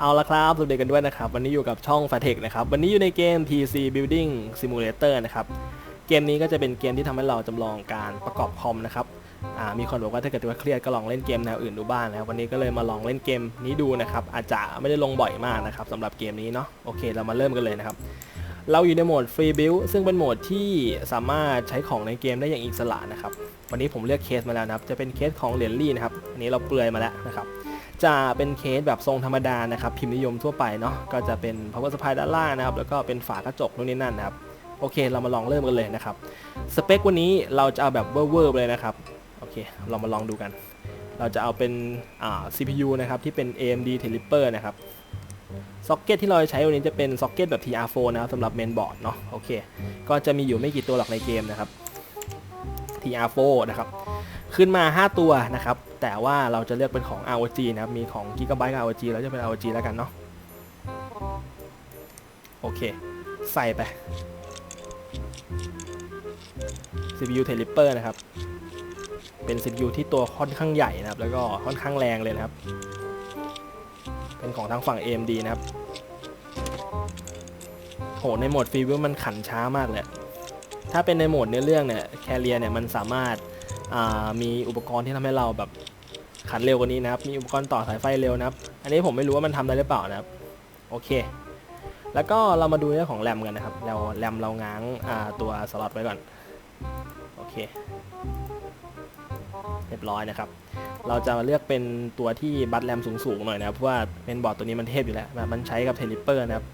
เอาละครับสวัสดีกันด้วยนะครับ วันนี้อยู่กับช่อง f a t e c นะครับ วันนี้อยู่ในเกม PC Building Simulator นะครับ เกมนี้ก็จะเป็นเกมที่ทำให้เราจำลองการประกอบคอมนะครับมีคนบอกว่าถ้าเกิดว่าเครียดก็ลองเล่นเกมแนวอื่นดูบ้างนะครับวันนี้ก็เลยมาลองเล่นเกมนี้ดูนะครับ อาจจะไม่ได้ลงบ่อยมากนะครับสำหรับเกมนี้เนาะโอเค เรามาเริ่มกันเลยนะครับ เราอยู่ในโหมด Free Build ซึ่งเป็นโหมดที่สามารถใช้ของในเกมได้อย่างอิสระนะครับ วันนี้ผมเลือกเคสมาแล้วนะครับ จะเป็นเคสของเหรียญลี่นะครับอันนี้เราเปลือยมาแล้วนะครับ จะเป็นเคสแบบทรงธรรมดานะครับพิมพ์นิยมทั่วไปเนาะก็จะเป็น power supply ด้านล่างนะครับแล้วก็เป็นฝากระจกนู่นนี่นั่นนะครับโอเค เรามาลองเริ่มกันเลยนะครับสเปควันนี้เราจะเอาแบบเวอร์ๆเลยนะครับโอเค เรามาลองดูกัน เราจะเอาเป็นอ่า CPU นะครับที่เป็น AMD Teliper นะครับซ็อกเก็ตที่เราจะใช้วันนี้จะเป็นซ็อกเก็ตแบบ TR4 นะครับสำหรับเมนบอร์ดเนาะโอเค ก็จะมีอยู่ไม่กี่ตัวหรอกในเกมนะครับ TR4 นะครับ ขึ้นมา 5 ตัวนะครับ แต่ว่าเราจะเลือกเป็นของ ROG นะครับ มีของ Gigabyte กับ ROG แล้วจะเป็น ROG แล้วกันเนาะ โอเค ใส่ไป CPU Teliper นะครับ เป็น CPU ที่ตัวค่อนข้างใหญ่นะครับ แล้วก็ค่อนข้างแรงเลยนะครับ เป็นของทางฝั่ง AMD นะครับ โห ในโหมดฟรีวิวมันขันช้ามากเลยถ้าเป็นในโหมดเนื้อเรื่องเนี่ย แคเรียเนี่ยมันสามารถ มีอุปกรณ์ที่ทำให้เราแบบขันเร็วกว่านี้นะครับ มีอุปกรณ์ต่อสายไฟเร็วนะครับ อันนี้ผมไม่รู้ว่ามันทำได้หรือเปล่านะครับ โอเค แล้วก็เรามาดูเรื่องของแรมกันนะครับ เราแรมเราง้างตัวสล็อตไว้ก่อน โอเค เรียบร้อยนะครับ เราจะมาเลือกเป็นตัวที่บัตแรมสูงๆหน่อยนะครับ เพราะว่าเป็นบอร์ดตัวนี้มันเทพอยู่แล้วมันใช้กับเทลิเปอร์นะครับ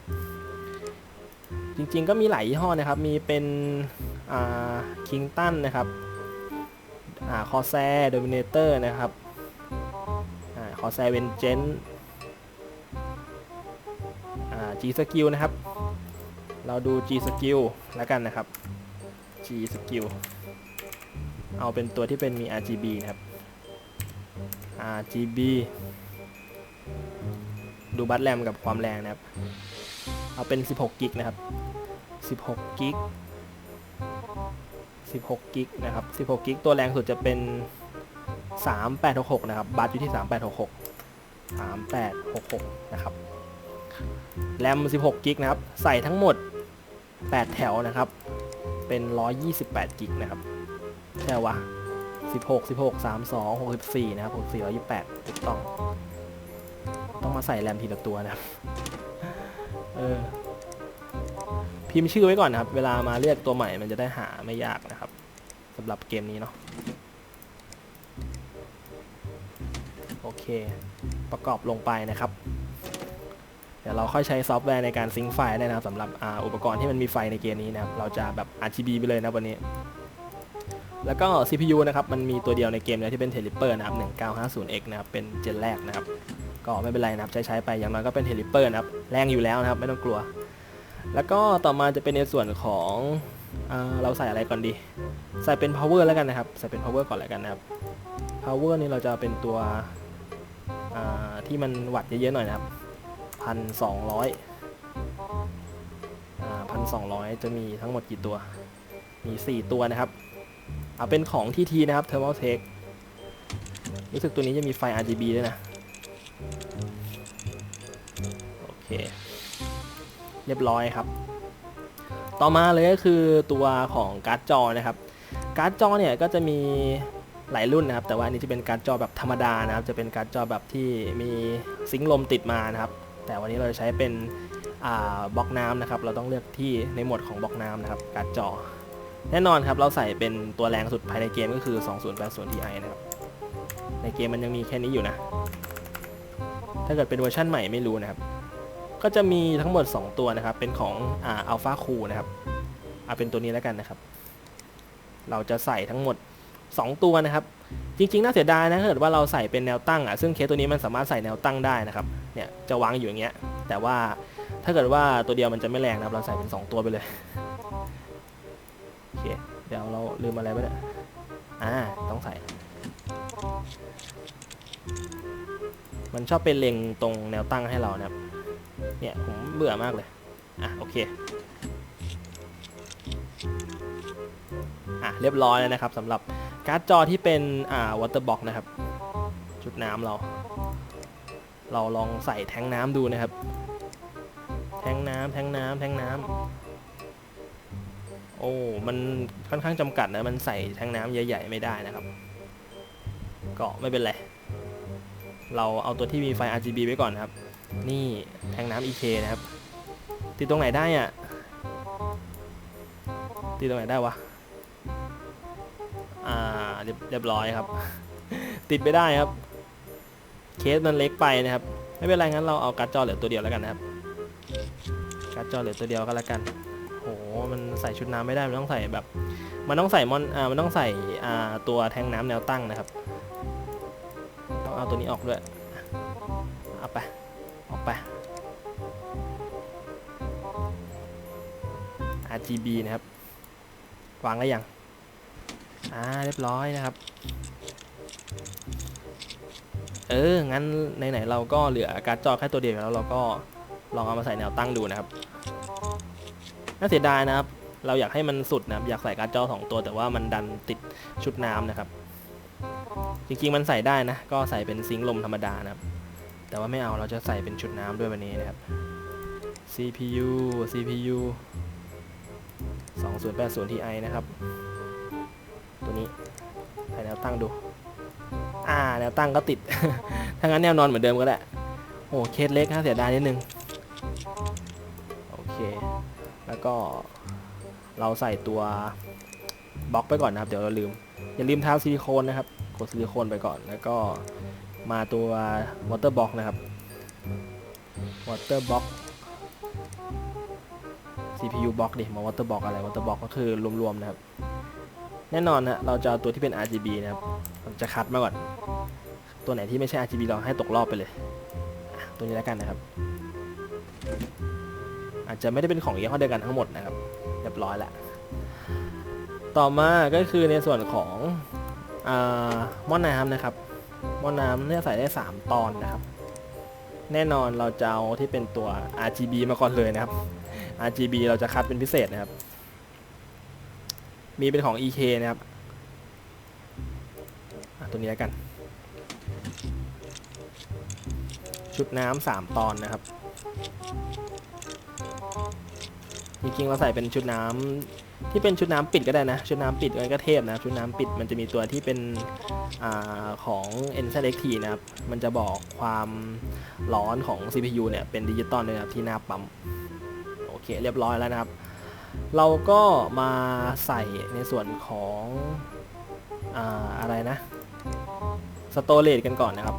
จริงๆก็มีหลายยี่ห้อนะครับ มีเป็นคิงตันนะครับ อ่าคอแซโดมิเนเตอร์นะครับอคอแซเวนเจนอ่า G Skill นะครับ เราดู G Skill แล้วกันนะครับ G Skill เอาเป็นตัวที่เป็นมี RGB นะครับ RGB ดูบัตแรมกับความแรงนะครับ เอาเป็น 16 กิกนะครับ 16 กิก 16กิกนะครับ16กิกตัวแรงสุดจะเป็น 3866 นะครับ บัตอยู่ที่ 3866 3866 นะครับ แรม 16กิกนะครับ ใส่ทั้งหมด 8 แถวนะครับ เป็น 128กิกนะครับ ใช่วะ16 16 32 64 นะครับ 64 128ถูกต้อง ต้องมาใส่แรมทีละตัวนะครับ เออ พิมพ์ชื่อไว้ก่อนนะครับ เวลามาเรียกตัวใหม่มันจะได้หาไม่ยากนะครับสำหรับเกมนี้เนาะโอเค ประกอบลงไปนะครับ เดี๋ยวเราค่อยใช้ซอฟต์แวร์ในการซิงค์ไฟล์ได้นะครับสำหรับออุปกรณ์ที่มันมีไฟในเกมนี้นะครับ เราจะแบบ RGB ไปเลยนะวันนี้ แล้วก็ CPU นะครับ มันมีตัวเดียวในเกมเลยที่เป็น Teliper นะครับ 1950X นะครับ เป็นเจนแรกนะครับ ก็ไม่เป็นไรนะครับ ใช้ใช้ไปอย่างน้อยก็เป็น Teliper นะครับ แรงอยู่แล้วนะครับ ไม่ต้องกลัว แล้วก็ต่อมาจะเป็นในส่วนของอเราใส่อะไรก่อนดี ใส่เป็น power แล้วกันนะครับ ใส่เป็น power ก่อนแล้วกันนะครับ power นี่เราจะเป็นตัวที่มันวัดเยอะๆหน่อยนะครับพันสองร้อยพันสองร้อยจะมีทั้งหมดกี่ตัว มี 4 ตัวนะครับ เอาเป็นของที่ทีนะครับ thermal tech รู้สึกตัวนี้จะมีไฟ RGB ด้วยนะ โอเค เรียบร้อยครับ ต่อมาเลยก็คือตัวของการ์ดจอนะครับ การ์ดจอเนี่ยก็จะมีหลายรุ่นนะครับ แต่ว่าอันนี้จะเป็นการ์ดจอแบบธรรมดานะครับ จะเป็นการ์ดจอแบบที่มีซิงค์ลมติดมานะครับ แต่วันนี้เราจะใช้เป็นบล็อกน้ำนะครับ เราต้องเลือกที่ในโหมดของบล็อกน้ำนะครับ การ์ดจอ แน่นอนครับ เราใส่เป็นตัวแรงสุดภายในเกมก็คือ 2080 Ti นะครับ ในเกมมันยังมีแค่นี้อยู่นะ ถ้าเกิดเป็นเวอร์ชั่นใหม่ไม่รู้นะครับ ก็จะมีทั้งหมด 2 ตัวนะครับ เป็นของอ่าอัลฟาคูนะครับเอาเป็นตัวนี้แล้วกันนะครับ เราจะใส่ทั้งหมด 2 ตัวนะครับ จริงๆ น่าเสียดายนะถ้าเกิดว่าเราใส่เป็นแนวตั้งอะซึ่งเคสตัวนี้มันสามารถใส่แนวตั้งได้นะครับเนี่ยจะวางอยู่อย่างเงี้ย แต่ว่าถ้าเกิดว่าตัวเดียวมันจะไม่แรงนะครับ เราใส่เป็น 2 ตัวไปเลยโอเคเดี๋ยวเราลืมอะไรไปเนี่ยอ่าต้องใส่ มันชอบเป็นเล็งตรงแนวตั้งให้เรานะครับ เนี่ยผมเบื่อมากเลย อะโอเค อะเรียบร้อยแล้วนะครับสำหรับการ์ดจอที่เป็นอ่าวอเตอร์บ็อกนะครับชุดน้ำเรา เราลองใส่แทงน้ำดูนะครับ แทงน้ำแทงน้ำแทงน้ำโอ้ มันค่อนข้างจำกัดนะ มันใส่แทงน้ำใหญ่ ๆ ไม่ได้นะครับ ก็ไม่เป็นไร เราเอาตัวที่มีไฟ RGB ไว้ก่อนนะครับ นี่แทงน้ำ EK นะครับ ติดตรงไหนได้อะติดตรงไหนได้วะ อ่าเรียบเรียบร้อยครับ ติดไม่ได้ครับ เคสมันเล็กไปนะครับ ไม่เป็นไรงั้นเราเอาการ์ดจอเหลือตัวเดียวแล้วกันนะครับ การ์ดจอเหลือตัวเดียวก็แล้วกันโหมันใส่ชุดน้ำไม่ได้ มันต้องใส่แบบ มันต้องใส่มอน อ่า มันต้องใส่ อ่า ตัวแทงน้ำแนวตั้งนะครับ ต้องเอาตัวนี้ออกด้วย RGB นะครับ วางได้ยัง อ่า เรียบร้อยนะครับ เออ งั้นไหนๆเราก็เหลือการ์ดจอแค่ตัวเดียวแล้วเราก็ลองเอามาใส่แนวตั้งดูนะครับ น่าเสียดายนะครับ เราอยากให้มันสุดนะครับ อยากใส่การ์ดจอสองตัว แต่ว่ามันดันติดชุดน้ำนะครับ จริงๆมันใส่ได้นะ ก็ใส่เป็นซิงค์ลมธรรมดานะครับ แต่ว่าไม่เอา เราจะใส่เป็นชุดน้ำด้วยวันนี้นะครับ CPU CPU 2080 Ti นะครับ ตัวนี้ใส่แนวตั้งดู อ่า แนวตั้งก็ติด ถ้างั้นแนวนอนเหมือนเดิมก็ได้ โอ้เคสเล็กนะเสียดายนิดนึง โอเค แล้วก็เราใส่ตัวบล็อกไปก่อนนะครับ เดี๋ยวเราลืม อย่าลืมทาซิลิโคนนะครับกดซิลิโคนไปก่อน แล้วก็มาตัววอเตอร์บล็อกนะครับวอเตอร์บล็อก CPU บล็อกดิมาวอเตอร์บ็อกอะไรวอเตอร์บ็อกก็คือรวมๆนะครับ แน่นอนนะเราจะเอาตัวที่เป็น RGB นะครับผมจะคัดมาก่อน ตัวไหนที่ไม่ใช่ RGB เราให้ตกรอบไปเลย ตัวนี้แล้วกันนะครับ อาจจะไม่ได้เป็นของยี่ห้อเดียวกันทั้งหมดนะครับเรียบร้อยแล้วต่อมาก็คือในส่วนของอหม้อน้ำนะครับหม้อน้ำเนี่ยใส่ได้ 3 ตอนนะครับ แน่นอนเราจะเอาที่เป็นตัว RGB มาก่อนเลยนะครับ RGB เราจะคัดเป็นพิเศษนะครับ มีเป็นของ EK นะครับตัวนี้แล้วกัน ชุดน้ำสามตอนนะครับ จริงๆเราใส่เป็นชุดน้ำที่เป็นชุดน้ำปิดก็ได้นะ ชุดน้ำปิดมันก็เทพนะชุดน้ำปิดมันจะมีตัวที่เป็นอของ n z x t นะครับ มันจะบอกความร้อนของ CPU เนี่ยเป็นดิจิตอลเลยนะครับที่หน้าปั๊ม เคเรียบร้อยแล้วนะครับ เราก็มาใส่ในส่วนของอาอะไรนะสโตเรจกันก่อนนะครับ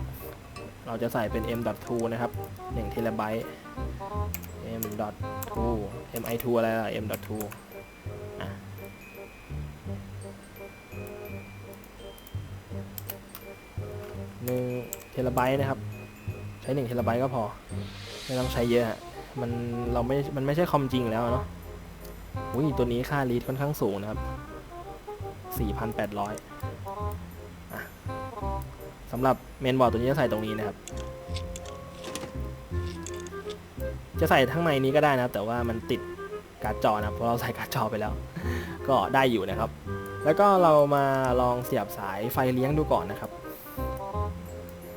เราจะใส่เป็น M.2 นะครับ1เทราไบต์ M.2 MI2 อะไรล่ะ M.2 หนึ่งเทราไบต์นะครับ ใช้1เทราไบต์ก็พอ ไม่ต้องใช้เยอะฮะ มันเราไม่ มันไม่ใช่คอมจริงแล้วเนาะอุ้ยตัวนี้ค่ารีดค่อนข้างสูงนะครับ 4,800สำหรับเมนบอร์ดตัวนี้จะใส่ตรงนี้นะครับ จะใส่ทั้งในนี้ก็ได้นะครับ แต่ว่ามันติดการ์ดจอนะเพราะเราใส่การ์ดจอไปแล้ว ก็ได้อยู่นะครับ แล้วก็เรามาลองเสียบสายไฟเลี้ยงดูก่อนนะครับ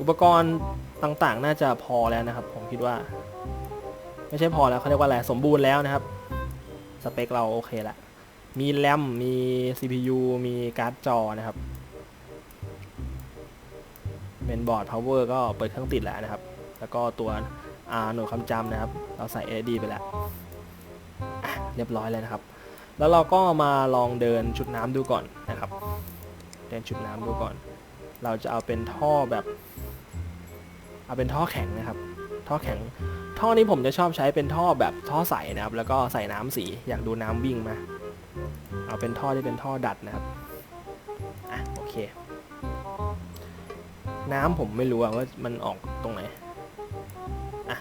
อุปกรณ์ต่างๆ น่าจะพอแล้วนะครับ ผมคิดว่า ไม่ใช่พอแล้วเขาเรียกว่าอะไรสมบูรณ์แล้วนะครับ สเปคเราโอเคละมีแรมมี CPU มีการ์ดจอนะครับเมนบอร์ด power ก็เปิดเครื่องติดแล้วนะครับ แล้วก็ตัวหน่วยความจำนะครับ เราใส่ LED ไปแล้วเรียบร้อยเลยนะครับ แล้วเราก็มาลองเดินชุดน้ำดูก่อนนะครับ เดินชุดน้ำดูก่อน เราจะเอาเป็นท่อแบบ เอาเป็นท่อแข็งนะครับ ท่อแข็ง ท่อนี้ผมจะชอบใช้เป็นท่อแบบท่อใสนะครับ แล้วก็ใส่น้ำสีอยากดูน้ำวิ่งมา เอาเป็นท่อที่เป็นท่อดัดนะครับอะโอเค น้ำผมไม่รู้ว่ามันออกตรงไหนอะ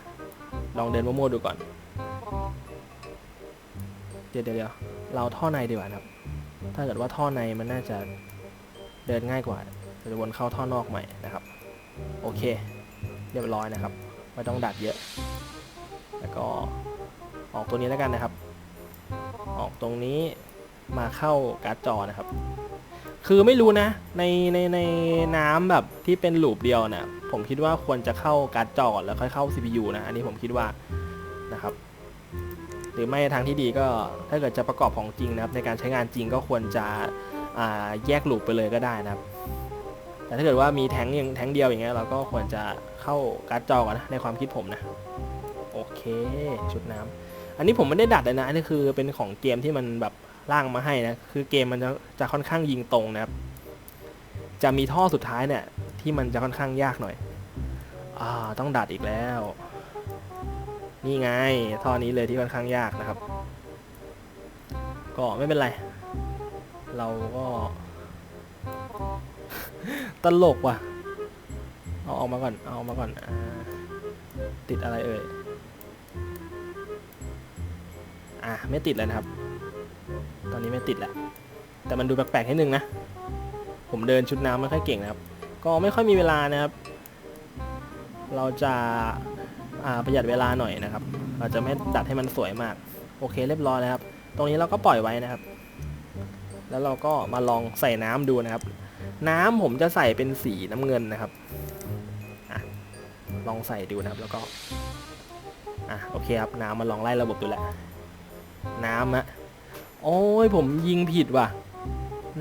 ลองเดินมั่วๆดูก่อน เดี๋ยวเดี๋ยวเราท่อในดีกว่านะครับ ถ้าเกิดว่าท่อในมันน่าจะเดินง่ายกว่าเราจะวนเข้าท่อนอกใหม่นะครับ โอเค เรียบร้อยนะครับ ไม่ต้องดัดเยอะ แล้วก็ออกตัวนี้แล้วกันนะครับ ออกตรงนี้มาเข้าการ์ดจอนะครับ คือไม่รู้นะ ในในในน้ำแบบที่เป็นลูปเดียวนะ่ะผมคิดว่าควรจะเข้าการ์ดจอก่อนแล้วค่อยเข้า CPU นะ อันนี้ผมคิดว่านะครับ หรือไม่ทางที่ดีก็ถ้าเกิดจะประกอบของจริงนะครับ ในการใช้งานจริงก็ควรจะแยกลูปไปเลยก็ได้นะครับ แต่ถ้าเกิดว่ามีแทงย่างแทงเดียวอย่างเงี้ยเราก็ควรจะเข้าการ์ดจอก่อนนะในความคิดผมนะ โอเค ชุดน้ำอันนี้ผมไม่ได้ดัดเลยนะอันนี้คือเป็นของเกมที่มันแบบร่างมาให้นะ คือเกมมันจะจะค่อนข้างยิงตรงนะครับ จะมีท่อสุดท้ายเนี่ย ที่มันจะค่อนข้างยากหน่อย อ่า ต้องดัดอีกแล้ว นี่ไง ท่อนี้เลยที่ค่อนข้างยากนะครับ ก็ไม่เป็นไร เราก็ ตลกว่ะ เอาออกมาก่อน เอาออกมาก่อนอติดอะไรเอ่ย อะไม่ติดแล้วนะครับ ตอนนี้ไม่ติดแหละแต่มันดูแปลกๆนิดนึงนะ ผมเดินชุดน้ำไม่ค่อยเก่งนะครับ ก็ไม่ค่อยมีเวลานะครับ เราจะาประหยัดเวลาหน่อยนะครับ เราจะไม่ดัดให้มันสวยมาก โอเคเรียบร้อยแล้วครับ ตรงนี้เราก็ปล่อยไว้นะครับ แล้วเราก็มาลองใส่น้ำดูนะครับ น้ำผมจะใส่เป็นสีน้ำเงินนะครับอลองใส่ดูนะครับ แล้วก็ อะโอเคครับ น้ำมาลองไล่ระบบดูแหละ น้ำอะโอ้ยผมยิงผิดว่ะ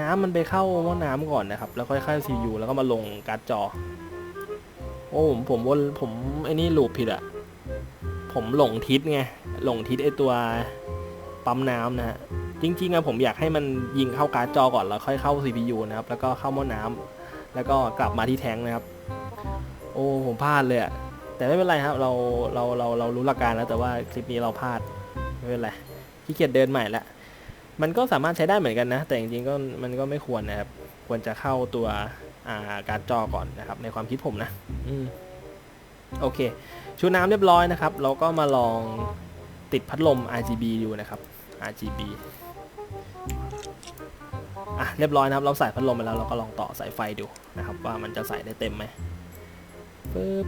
น้ำมันไปเข้าหม้อน้ำก่อนนะครับ แล้วค่อยเข้า CPU แล้วก็มาลงการ์ดจอ โอ้ผมผมวนผมไอ้นี่ลูปผิดอะผมหลงทิศไงหลงทิศไอตัวปั๊มน้ำนะฮะจริงๆอะผมอยากให้มันยิงเข้าการ์ดจอก่อนแล้วค่อยเข้า CPU นะครับ แล้วก็เข้าหม้อน้ำแล้วก็กลับมาที่แทงนะครับ โอ้ผมพลาดเลยอะแต่ไม่เป็นไรครับ เราเราเราเรารู้หลักการแล้วแต่ว่าคลิปนี้เราพลาดไม่เป็นไร ขี้เกียจเดินใหม่ละ มันก็สามารถใช้ได้เหมือนกันนะ แต่จริงๆก็มันก็ไม่ควรนะครับ ควรจะเข้าตัวาการ์ดจอก่อนนะครับ ในความคิดผมนะอืมโอเค ชุดน้ำเรียบร้อยนะครับ เราก็มาลองติดพัดลม RGB ดูนะครับ RGB อะเรียบร้อยนะครับ เราใส่พัดลมไปแล้วเราก็ลองต่อสายไฟดูนะครับ ว่ามันจะใส่ได้เต็มไหมปึ๊บ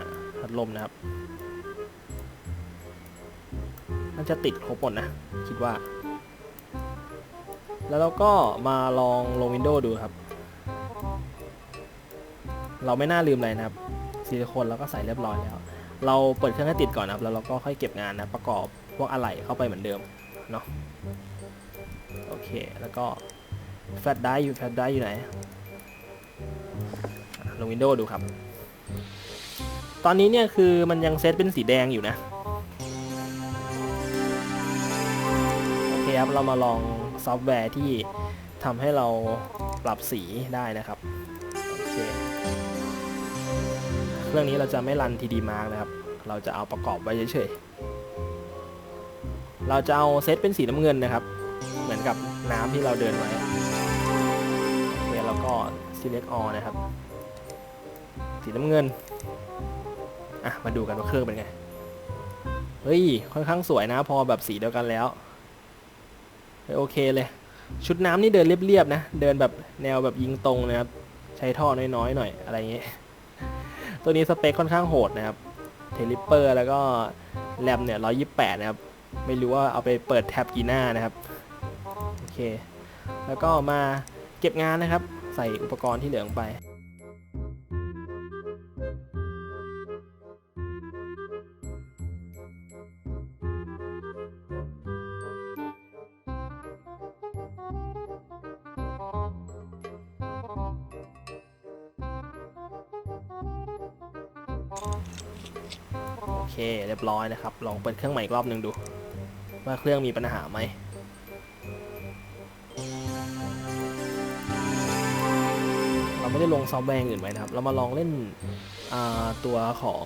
อะพัดลมนะครับ มันจะติดครบหมดนะ คิดว่า แล้วเราก็มาลองลง Windows ดูครับ เราไม่น่าลืมอะไรนะครับซิลิโคนเราก็ใส่เรียบร้อยแล้ว เราเปิดเครื่องให้ติดก่อนนะครับ แล้วเราก็ค่อยเก็บงานนะประกอบพวกอะไหล่เข้าไปเหมือนเดิมเนาะโอเค แล้วก็แฟลชไดร์อยู่แฟลชไดร์อยู่ไหนลง Windows ดูครับ ตอนนี้เนี่ยคือมันยังเซตเป็นสีแดงอยู่นะ โอเครับ เรามาลองซอฟต์แวร์ที่ทำให้เราปรับสีได้นะครับ โอเค เครื่องนี้เราจะไม่รัน TD Mark นะครับ เราจะเอาประกอบไว้เฉยๆ เราจะเอาเซตเป็นสีน้ำเงินนะครับ เหมือนกับน้ำที่เราเดินไว้โอเคแล้วก็ select all นะครับ สีน้ำเงิน อะ มาดูกันว่าเครื่องเป็นไง เฮ้ย ค่อนข้างสวยนะ พอแบบสีเดียวกันแล้ว โอเคเลย ชุดน้ำนี่เดินเรียบๆนะ เดินแบบแนวแบบยิงตรงนะครับ ใช้ท่อน้อยๆหน่อยอะไรเงี้ย ตัวนี้สเปคค่อนข้างโหดนะครับ เทลิปเปอร์แล้วก็แรมเนี่ย128นะครับ ไม่รู้ว่าเอาไปเปิดแท็บกี่หน้านะครับ โอเค แล้วก็มาเก็บงานนะครับ ใส่อุปกรณ์ที่เหลือลงไป บร้อยนะครับ ลองเปิดเครื่องใหม่อีกรอบหนึ่งดู ว่าเครื่องมีปัญหาไหมเราไม่ได้ลงซอฟต์แวร์อื่นไว้นะครับ เรามาลองเล่นตัวของ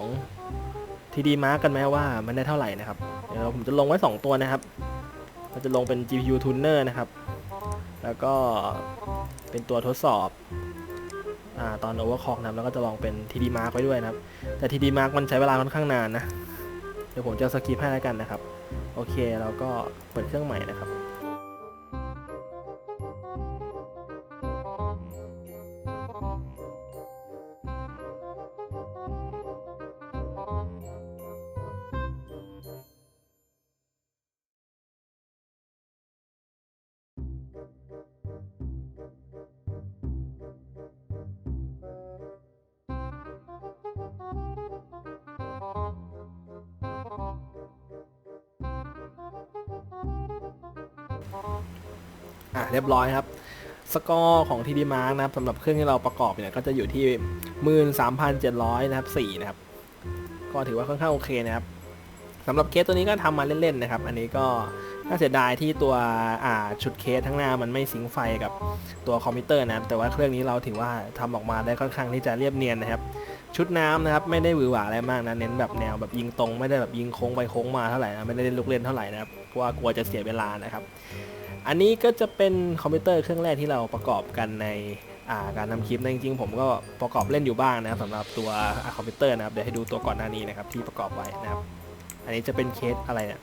TD Mark กันไหมว่ามันได้เท่าไหร่นะครับ เดี๋ยวผมจะลงไว้ 2 ตัวนะครับ เราจะลงเป็น GPU Tuner นะครับ แล้วก็เป็นตัวทดสอบอตอน Overclock นะครับแล้วก็จะลองเป็น TD Mark ไว้ด้วยนะครับ แต่ TD Mark มันใช้เวลาค่อนข้างนานนะ เดี๋ยวผมจะสกีปให้แล้วกันนะครับ โอเค แล้วก็เปิดเครื่องใหม่นะครับ อะเรียบร้อยครับ สกอร์ของ TD Mark นะครับสำหรับเครื่องที่เราประกอบเนี่ยก็จะอยู่ที่ 13,700นะครับ4นะครับ ก็ถือว่าค่อนข้างโอเคนะครับสำหรับเคสตัวนี้ก็ทำมาเล่นๆนะครับ อันนี้ก็น่าเสียดายที่ตัวอ่าชุดเคสทั้งหน้ามันไม่ซิงไฟกับตัวคอมพิวเตอร์นะครับแต่ว่าเครื่องนี้เราถือว่าทำออกมาได้ค่อนข้างที่จะเรียบเนียนนะครับ ชุดน้ำนะครับไม่ได้หวือหวาอะไรมากนะเน้นแบบแนวแบบยิงตรง ไม่ได้แบบยิงโค้งไปโค้งมาเท่าไหร่นะไม่ได้เล่นลูกเล่นเท่าไหร่นะครับเพราะว่ากลัวจะเสียเวลานะครับ อันนี้ก็จะเป็นคอมพิวเตอร์เครื่องแรกที่เราประกอบกันในาการทำคลิปนะจริงๆผมก็ประกอบเล่นอยู่บ้างนะครับสำหรับตัวคอมพิวเตอร์นะครับเดี๋ยวให้ดูตัวก่อนหน้านี้นะครับที่ประกอบไว้นะครับ อันนี้จะเป็นเคสอะไรเนี่ย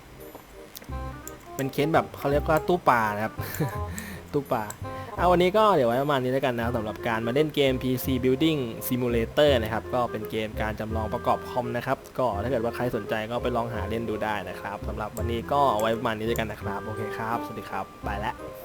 เป็นเคสแบบเขาเรียกว่าตู้ปลานะครับตู้ปลา เอาวันนี้ก็เดี๋ยวไว้ประมาณนี้แล้วกันนะครับสำหรับการมาเล่นเกม PC Building Simulator นะครับ ก็เป็นเกมการจำลองประกอบคอมนะครับ ก็ถ้าเกิดว่าใครสนใจก็ไปลองหาเล่นดูได้นะครับสำหรับวันนี้ก็เอาไว้ประมาณนี้แล้วกันนะครับ โอเคครับ สวัสดีครับ ไปแล้ว